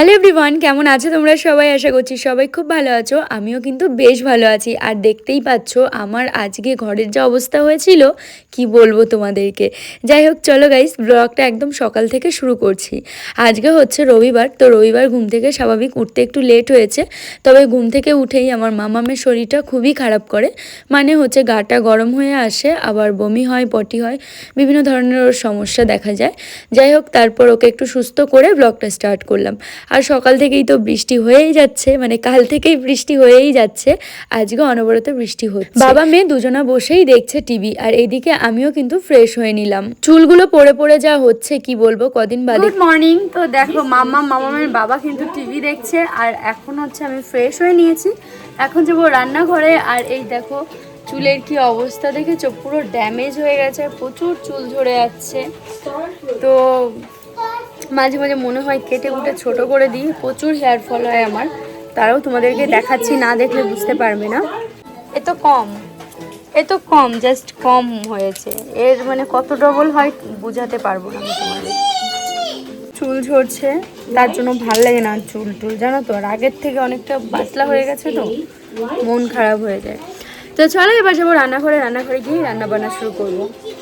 Hello everyone কেমন আছো তোমরা সবাই? আশা করছি সবাই খুব ভালো আছো। আমিও কিন্তু বেশ ভালো আছি। আর দেখতেই পাচ্ছ, আমার আজকে ঘরের যা অবস্থা হয়েছিল, কি বলব তোমাদেরকে? যাই হোক, চলো গাইস ব্লগটা একদম সকাল থেকে শুরু করছি। আজকে হচ্ছে রবিবার, তো রবিবার ঘুম থেকে স্বাভাবিক উঠতে একটু লেট হয়েছে। তবে ঘুম থেকে উঠেই আমার মামামের শরীরটা খুবই খারাপ করে। মানে হচ্ছে গাটা গরম হয়ে আসে, আবার বমি হয়, পটি হয়, বিভিন্ন ধরনের ওর সমস্যা দেখা যায়। যাই হোক, তারপর ওকে একটু সুস্থ করে ব্লগটা স্টার্ট করলাম। আর সকাল থেকেই তো বৃষ্টি হয়েই যাচ্ছে মানে কাল থেকেই বৃষ্টি হয়েই যাচ্ছে, আজকে অনবরত বৃষ্টি হচ্ছে। বাবা মেয়ে দুজনা বসেই দেখছে টিভি, আর এইদিকে আমিও কিন্তু ফ্রেশ হয়ে নিলাম। চুলগুলো পড়ে পড়ে যা হচ্ছে, কি বলব, কদিন বাদে গুড মর্নিং তো দেখো মাম্মা মামামের বাবা কিন্তু টিভি দেখছে, আর এখন হচ্ছে আমি ফ্রেশ হয়ে নিয়েছি। এখন যাব রান্নাঘরে, আর এই দেখো, চুলের কি অবস্থা দেখেছ? পুরো ড্যামেজ হয়ে গেছে, প্রচুর চুল ঝরে যাচ্ছে। তো মাঝে মাঝে মনে হয় কেটে কুটে ছোট করে দিই প্রচুর হেয়ার ফল হয় আমার। তারাও তোমাদেরকে দেখাচ্ছি না দেখলে বুঝতে পারবে না। এ তো কম এ তো কম জাস্ট কম হয়েছে। এর মানে কত ডবল হয় বোঝাতে পারব না আমি তোমাদের। চুল ঝরছে তার জন্য ভালো লাগে না চুল টুল জানো তো? আর আগের থেকে অনেকটা পাতলা হয়ে গেছে তো মন খারাপ হয়ে যায়। তো চলো এবার যাব রান্নাঘরে রান্নাঘরে গিয়ে রান্না বান্না শুরু করব।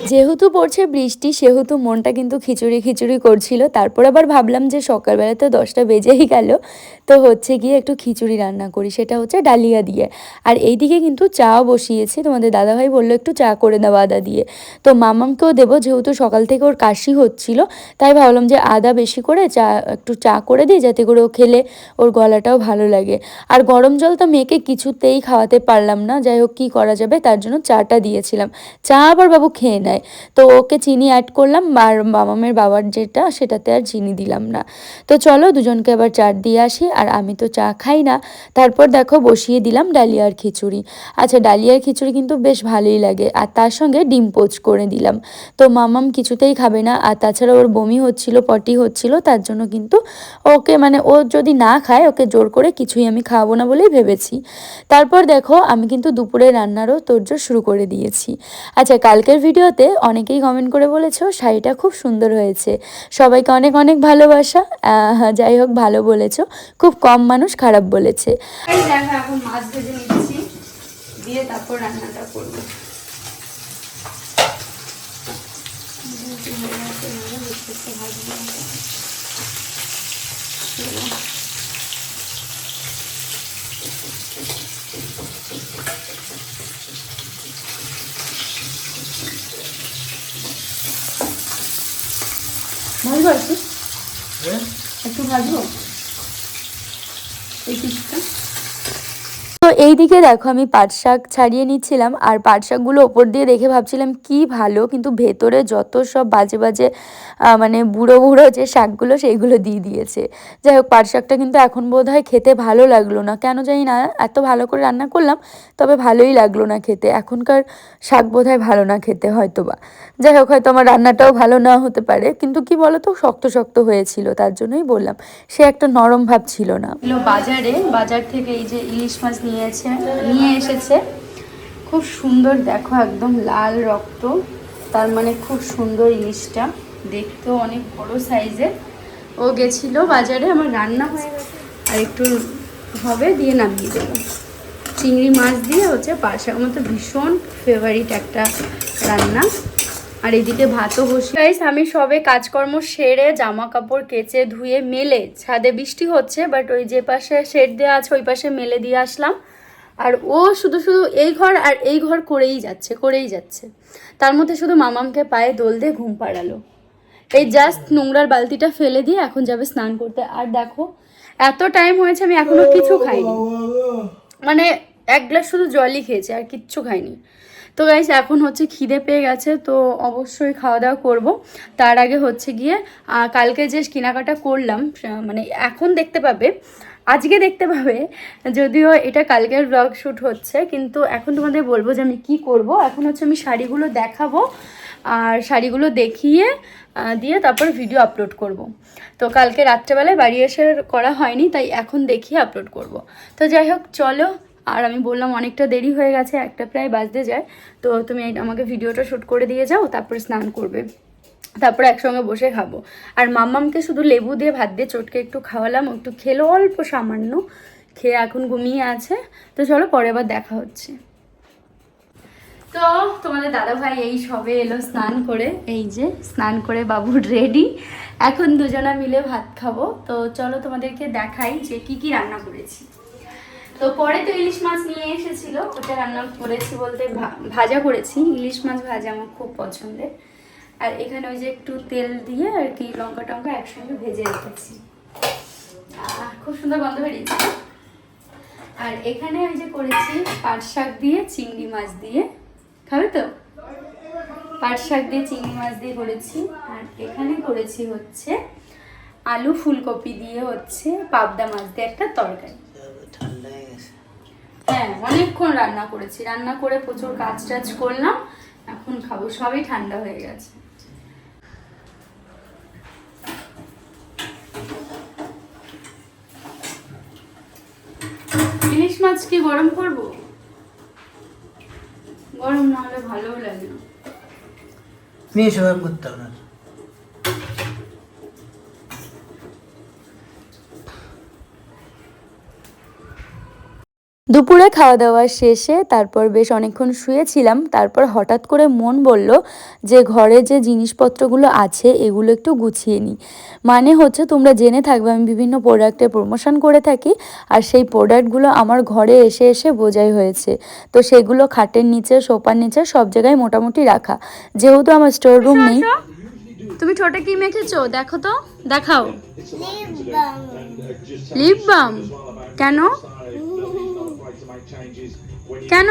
যেহেতু পড়ছে বৃষ্টি, সেহেতু মনটা কিন্তু খিচুড়ি খিচুড়ি করছিল। তারপর আবার ভাবলাম যে সকালবেলা তো দশটা বেজেই গেল, তো হচ্ছে গিয়ে একটু খিচুড়ি রান্না করি। সেটা হচ্ছে ডালিয়া দিয়ে। আর এইদিকে কিন্তু চাও বসিয়েছি। তোমাদের দাদাভাই বলল, একটু চা করে দাও আদা দিয়ে। তো মামামকেও দেবো, যেহেতু সকাল থেকে ওর কাশি হচ্ছিল, তাই ভাবলাম যে আদা বেশি করে চা, একটু চা করে দিই, যাতে করে ও খেলে ওর গলাটাও ভালো লাগে। আর গরম জল তো মেয়েকে কিছুতেই খাওয়াতে পারলাম না। যাই হোক, কী করা যাবে? তার জন্য চাটা দিয়েছিলাম। চা আবার বাবু খেয়ে নেয় তো ওকে চিনি অ্যাড করলাম আর মামামের বাবার যেটা সেটাতে আর চিনি দিলাম না। তো চলো দুজনকে আবার চা দিয়ে আসি আর আমি তো চা খাই না। তারপর দেখো বসিয়ে দিলাম ডালিয়ার খিচুড়ি। আচ্ছা ডালিয়ার খিচুড়ি কিন্তু বেশ ভালোই লাগে আর তার সঙ্গে ডিম পোচ করে দিলাম। তো মামাম কিছুতেই খাবে না আর তাছাড়া ওর বমি হচ্ছিল, পটি হচ্ছিল, তার জন্য কিন্তু ওকে মানে ও যদি না খায় ওকে জোর করে কিছুই আমি খাওয়াবো না বলেই ভেবেছি। তারপর দেখো আমি কিন্তু দুপুরে রান্নারও তোড়জোড় শুরু করে দিয়েছি। আচ্ছা কালকের ভিডিওতে অনেকেই কমেন্ট করে বলেছ, শাড়িটা খুব সুন্দর হয়েছে। সবাইকে অনেক অনেক ভালোবাসা। যাই হোক, ভালো বলেছ। খুব কম মানুষ খারাপ বলেছে। দিয়ে তারপর রান্নাটা করব। একটু একটু ভাজবো এই পিসটা তো এইদিকে দেখো আমি পাট শাক ছাড়িয়ে নিচ্ছিলাম, আর পাট শাকগুলো ওপর দিয়ে দেখে ভাবছিলাম কি ভালো, কিন্তু ভেতরে যত সব বাজে বাজে মানে বুড়ো বুড়ো যে শাকগুলো সেইগুলো দিয়ে দিয়েছে। যাই হোক, পাট শাকটা কিন্তু এখন বোধ হয় খেতে ভালো লাগল না। কেন জানি না, এত ভালো করে রান্না করলাম, তবে ভালোই লাগল না খেতে। এখনকার শাক বোধ হয় ভালো না খেতে হয়তো বা যাই হোক, হয়তো আমার রান্নাটাও ভালো না হতে পারে, কিন্তু কি বলতো, শক্ত শক্ত হয়েছিল, তার জন্যই বললাম। সে একটা নরম ভাব ছিল না। বাজারে, বাজার থেকে এই যে ইলিশ মাছ নিয়েছে, নিয়ে এসেছে। খুব সুন্দর, দেখো, একদম লাল রক্ত। তার মানে খুব সুন্দর ইলিশটা। দেখতেও অনেক বড় সাইজের ও গেছিল বাজারে, আমার রান্না হয়ে আর একটু হবে, দিয়ে নামিয়ে দেবো। চিংড়ি মাছ দিয়ে হচ্ছে পাশে আমার তো ভীষণ ফেভারিট একটা রান্না। আর এদিকে ভাতও বসে গাইস আমি সবে কাজকর্ম সেরে জামা কাপড় কেচে ধুয়ে মেলে। ছাদে বৃষ্টি হচ্ছে বাট ওই যে পাশে শেড দেওয়া আছে, ওই পাশে মেলে দিয়ে আসলাম। আর ও শুধু শুধু এই ঘর আর এই ঘর করেই যাচ্ছে করেই যাচ্ছে। তার মধ্যে শুধু মামামকে পায়ে দোল দিয়ে ঘুম পাড়ালো। এই জাস্ট নোংরার বালতিটা ফেলে দিয়ে এখন যাবে স্নান করতে। আর দেখো, এত টাইম হয়েছে আমি এখনও কিছু খাইনি। মানে এক গ্লাস শুধু জলই খেয়েছে, আর কিচ্ছু খাইনি। তো গাইস এখন হচ্ছে খিদে পেয়ে গেছে, তো অবশ্যই খাওয়া দাওয়া করব। তার আগে হচ্ছে গিয়ে কালকে যে কেনাকাটা করলাম মানে এখন দেখতে পাবে, আজকে দেখতে পাবে, যদিও এটা কালকের ব্লগ শ্যুট হচ্ছে, কিন্তু এখন তোমাদের বলব যে আমি কি করব। এখন হচ্ছে আমি শাড়িগুলো দেখাবো, আর শাড়িগুলো দেখিয়ে দিয়ে তারপর ভিডিও আপলোড করব। তো কালকে রাত্রেবেলায় বাড়ি এসে করা হয়নি, তাই এখন দেখিয়ে আপলোড করব। তো যাই হোক, চলো আর আমি বললাম অনেকটা দেরি হয়ে গেছে, একটা প্রায় বাজতে যায়। তো তুমি আমাকে ভিডিওটা শ্যুট করে দিয়ে যাও, তারপরে স্নান করবে। তারপরে একসঙ্গে বসে খাব। আর মাম্মামকে শুধু লেবু দিয়ে ভাত দিয়ে চটকে একটু খাওয়ালাম একটু খেলো, অল্প সামান্য। খেয়ে এখন ঘুমিয়ে আছে। তো চলো পরে আবার দেখা হচ্ছে। তো তোমাদের দাদা ভাই এই সবে এলো স্নান করে, এই যে স্নান করে বাবুর রেডি এখন দুজনা মিলে ভাত খাব। তো চলো তোমাদেরকে দেখাই যে কি কি রান্না করেছি। তো পরে তো ইলিশ মাছ নিয়ে এসেছিল, ওটা রান্না করেছি বলতে ভাজা করেছি। ইলিশ মাছ ভাজা আমার খুব পছন্দের। আর এখানে ওই যে একটু তেল দিয়ে আর কি লঙ্কা টঙ্কা একসঙ্গে ভেজে রেখেছি। খুব সুন্দর গন্ধ বেরিয়েছে। আর এখানে ওই যে করেছি পাট শাক দিয়ে চিংড়ি মাছ দিয়ে। খাবে তো? পাট শাক দিয়ে চিংড়ি মাছ দিয়ে করেছি। আর এখানে করেছি হচ্ছে আলু ফুলকপি দিয়ে হচ্ছে পাবদা মাছ দিয়ে একটা তরকারি। হ্যাঁ অনেকক্ষণ রান্না করেছি। রান্না করে প্রচুর কাজ টাজ করলাম, এখন খাব। সবই ঠান্ডা হয়ে গেছে। ইলিশ মাছ কি গরম করব? গরম না হলে ভালোও লাগে না। নিয়ে সবাই করতে হবে দুপুরে খাওয়া দাওয়া শেষে তারপর বেশ অনেকক্ষণ শুয়েছিলাম। তারপর হঠাৎ করে মন বলল যে ঘরে যে জিনিসপত্রগুলো আছে এগুলো একটু গুছিয়ে নিই। মানে হচ্ছে তোমরা জেনে থাকবে আমি বিভিন্ন প্রোডাক্টের প্রমোশন করে থাকি আর সেই প্রোডাক্টগুলো আমার ঘরে এসে এসে বোঝাই হয়েছে। তো সেগুলো খাটের নিচে সোফার নিচে সব জায়গায় মোটামুটি রাখা। যেহেতু আমার স্টোর রুম নেই। তুমি ছোটে কি মেখেছো? দেখো তো দেখাও। লিপ বাম কেন? কেন?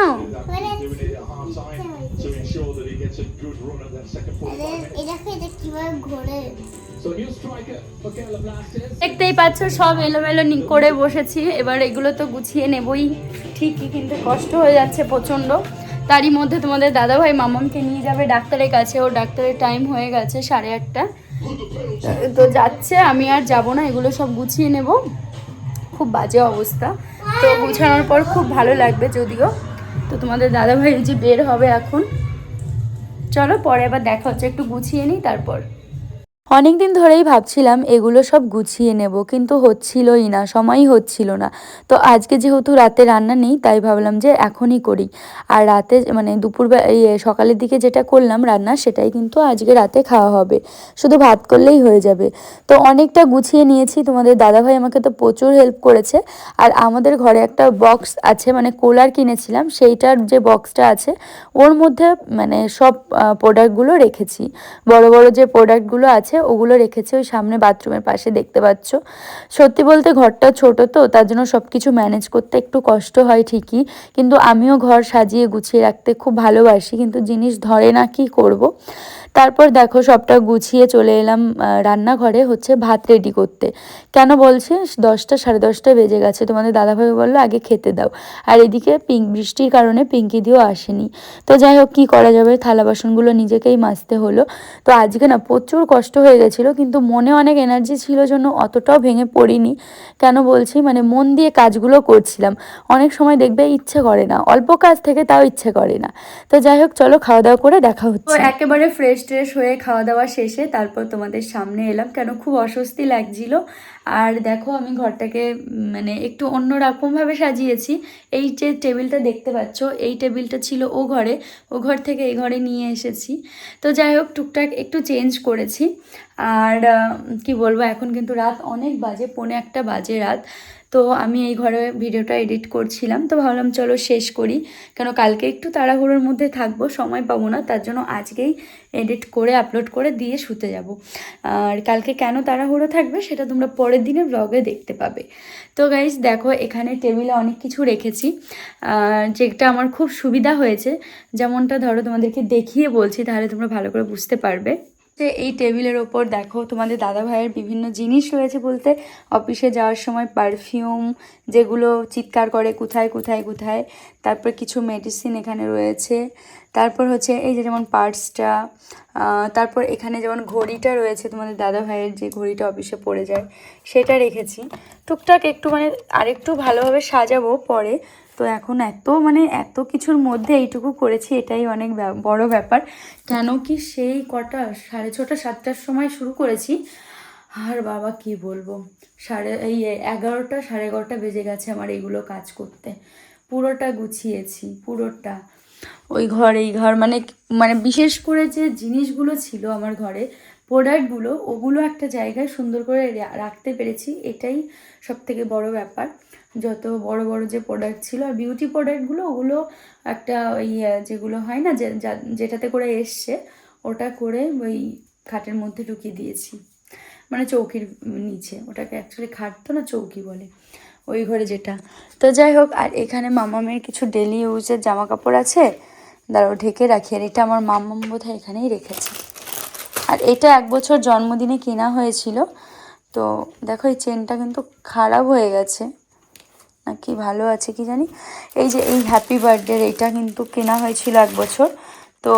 দেখতেই পাচ্ছ সব এলোমেলো নি- করে বসেছি। এবার এগুলো তো গুছিয়ে নেবই। ঠিকই কিন্তু কষ্ট হয়ে যাচ্ছে প্রচণ্ড। তারই মধ্যে তোমাদের দাদাভাই মামামকে নিয়ে যাবে। ডাক্তারের কাছে ও ডাক্তারের টাইম হয়ে গেছে সাড়ে আটটা। তো যাচ্ছে আমি আর যাব না এগুলো সব গুছিয়ে নেব। খুব বাজে অবস্থা। তো গুছানোর পর খুব ভালো লাগবে যদিও। তো তোমাদের দাদাভাই যে বের হবে এখন। চলো পরে আবার দেখা হচ্ছে, একটু গুছিয়ে নিই, তারপর। অনেক দিন ধরেই ভাবছিলাম এগুলো সব গুছিয়ে নেব, কিন্তু হচ্ছিলই না, সময়ই হচ্ছিল না। তো আজকে যেহেতু রাতে রান্না নেই, তাই ভাবলাম যে এখনই করি। আর রাতে মানে দুপুর এই সকালের দিকে যেটা করলাম রান্না, সেটাই কিন্তু আজকে রাতে খাওয়া হবে। শুধু ভাত করলেই হয়ে যাবে। তো অনেকটা গুছিয়ে নিয়েছি। তোমাদের দাদাভাই আমাকে তো প্রচুর হেল্প করেছে। আর আমাদের ঘরে একটা বক্স আছে মানে কুলার কিনেছিলাম, সেইটার যে বক্সটা আছে, ওর মধ্যে মানে সব প্রোডাক্টগুলো রেখেছি। বড় বড় যে প্রোডাক্টগুলো আছে ওগুলো রেখেছে ওই সামনে বাথরুমের পাশে দেখতে পাচ্ছ সত্যি বলতে ঘরটা ছোট তো, তার জন্য সব কিছু ম্যানেজ করতে একটু কষ্ট হয় ঠিকই কিন্তু আমিও ঘর সাজিয়ে গুছিয়ে রাখতে খুব ভালোবাসি, কিন্তু জিনিস ধরে না কি করব। তারপর দেখো সবটা গুছিয়ে চলে এলাম রান্নাঘরে হচ্ছে ভাত রেডি করতে। কেন বলছি দশটা, সাড়ে দশটা বেজে গেছে। তোমাদের দাদাভাই বলল, আগে খেতে দাও। আর এদিকে পিঙ্ক বৃষ্টির কারণে পিঙ্কি দিও আসেনি। তো যাই হোক, কী করা যাবে? থালা বাসনগুলো নিজেকেই মাজতে হলো। তো আজকে না প্রচুর কষ্ট হয়ে গেছিল, কিন্তু মনে অনেক এনার্জি ছিল জন্য অতটাও ভেঙে পড়িনি। কেন বলছি? মানে মন দিয়ে কাজগুলো করছিলাম। অনেক সময় দেখবে ইচ্ছে করে না। অল্প কাজ থেকে তাও ইচ্ছে করে না। তো যাই হোক, চলো খাওয়া দাওয়া করে দেখা হচ্ছে। একেবারে ফ্রেশ ট্রেশ হয়ে খাওয়া দাওয়া শেষে তারপর তোমাদের সামনে এলাম। কেন? খুব অস্বস্তি লাগছিল। আর দেখো, আমি ঘরটাকে মানে একটু অন্যরকমভাবে সাজিয়েছি। এই যে টেবিলটা দেখতে পাচ্ছ, এই টেবিলটা ছিল ও ঘরে। ও ঘর থেকে এই ঘরে নিয়ে এসেছি। তো যাই হোক, টুকটাক একটু চেঞ্জ করেছি। আর কি বলব, এখন কিন্তু রাত অনেক বাজে, পৌনে একটা বাজে রাত। তো আমি এই ঘরে ভিডিওটা এডিট করছিলাম, তো ভাবলাম চলো শেষ করি। কেন কালকে একটু তাড়াহুড়োর মধ্যে থাকব, সময় পাবো না, তার জন্য আজকেই এডিট করে, আপলোড করে দিয়ে শুতে যাব। আর কালকে কেন তাড়াহুড়ো থাকবে সেটা তোমরা পরের দিনের ব্লগে দেখতে পাবে। তো গাইজ দেখো এখানে টেবিলে অনেক কিছু রেখেছি। যেটা আমার খুব সুবিধা হয়েছে, যেমনটা ধরো তোমাদেরকে দেখিয়ে বলছি, তাহলে তোমরা ভালো করে বুঝতে পারবে। যে এই টেবিলের ওপর দেখো তোমাদের দাদা ভাইয়ের বিভিন্ন জিনিস রয়েছে বলতে। অফিসে যাওয়ার সময় পারফিউম যেগুলো চিৎকার করে, কোথায় কোথায় কোথায়? তারপর কিছু মেডিসিন এখানে রয়েছে। তারপর হচ্ছে এই যে যেমন পার্টসটা তারপর এখানে যেমন ঘড়িটা রয়েছে তোমাদের দাদা ভাইয়ের যে ঘড়িটা অফিসে পড়ে যায়, সেটা রেখেছি। টুকটাক একটু মানে আরেকটু ভালোভাবে সাজাবো পরে। তো এখন এত মানে এত কিছুর মধ্যে এইটুকু করেছি, এটাই অনেক বড় ব্যাপার। কেন কি সেই কটা, সাড়ে ছটা, সাতটার সময় শুরু করেছি। আর বাবা, কি বলব? সাড়ে, এই এগারোটা, সাড়ে এগারোটা বেজে গেছে আমার এগুলো কাজ করতে। পুরোটা গুছিয়েছি, পুরোটা। ওই ঘর, এই ঘর মানে মানে বিশেষ করে যে জিনিসগুলো ছিল আমার ঘরে, প্রোডাক্টগুলো, ওগুলো একটা জায়গায় সুন্দর করে রাখতে পেরেছি, এটাই সব থেকে বড় ব্যাপার। যত বড় বড় যে প্রোডাক্ট ছিল আর বিউটি প্রোডাক্টগুলো ওগুলো একটা ওই যেগুলো হয় না যেটাতে করে এসছে, ওটা করে ওই খাটের মধ্যে ঢুকিয়ে দিয়েছি। মানে চৌকির নিচে, ওটাকে অ্যাকচুয়ালি খাট তো না, চৌকি বলে। ওই ঘরে যেটা। তো যাই হোক, আর এখানে মামামের কিছু ডেলি ইউজের জামা কাপড় আছে। দাঁড়াও, ঢেকে রাখি। আর এটা আমার মাম্মাম বোধহয় এখানেই রেখেছে। আর এটা এক বছর জন্মদিনে কেনা হয়েছিল। তো দেখো, এই চেনটা কিন্তু খারাপ হয়ে গেছে। নাকি ভালো আছে কি জানি? এই যে এই হ্যাপি বার্থডের এইটা কিন্তু কেনা হয়েছিল এক বছর। তো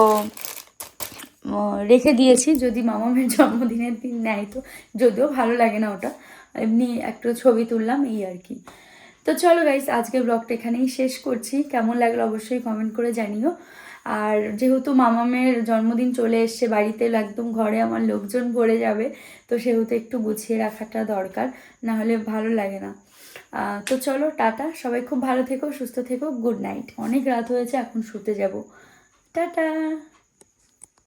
রেখে দিয়েছি, যদি মামামের জন্মদিনের দিন নেয় তো। যদিও ভালো লাগে না ওটা। এমনি একটু ছবি তুললাম, এই আর কি। তো চলো গাইস আজকে ব্লগটা এখানেই শেষ করছি। কেমন লাগল অবশ্যই কমেন্ট করে জানিও। আর যেহেতু মামামের জন্মদিন চলে এসছে, বাড়িতে একদম ঘরে আমার লোকজন ভরে যাবে, তো সেহেতু একটু গুছিয়ে রাখাটা দরকার। না হলে ভালো লাগে না। তো চলো, টাটা। সবাই খুব ভালো থেকো, সুস্থ থেকো। Good night. অনেক রাত হয়েছে, এখন শুতে যাব। টাটা!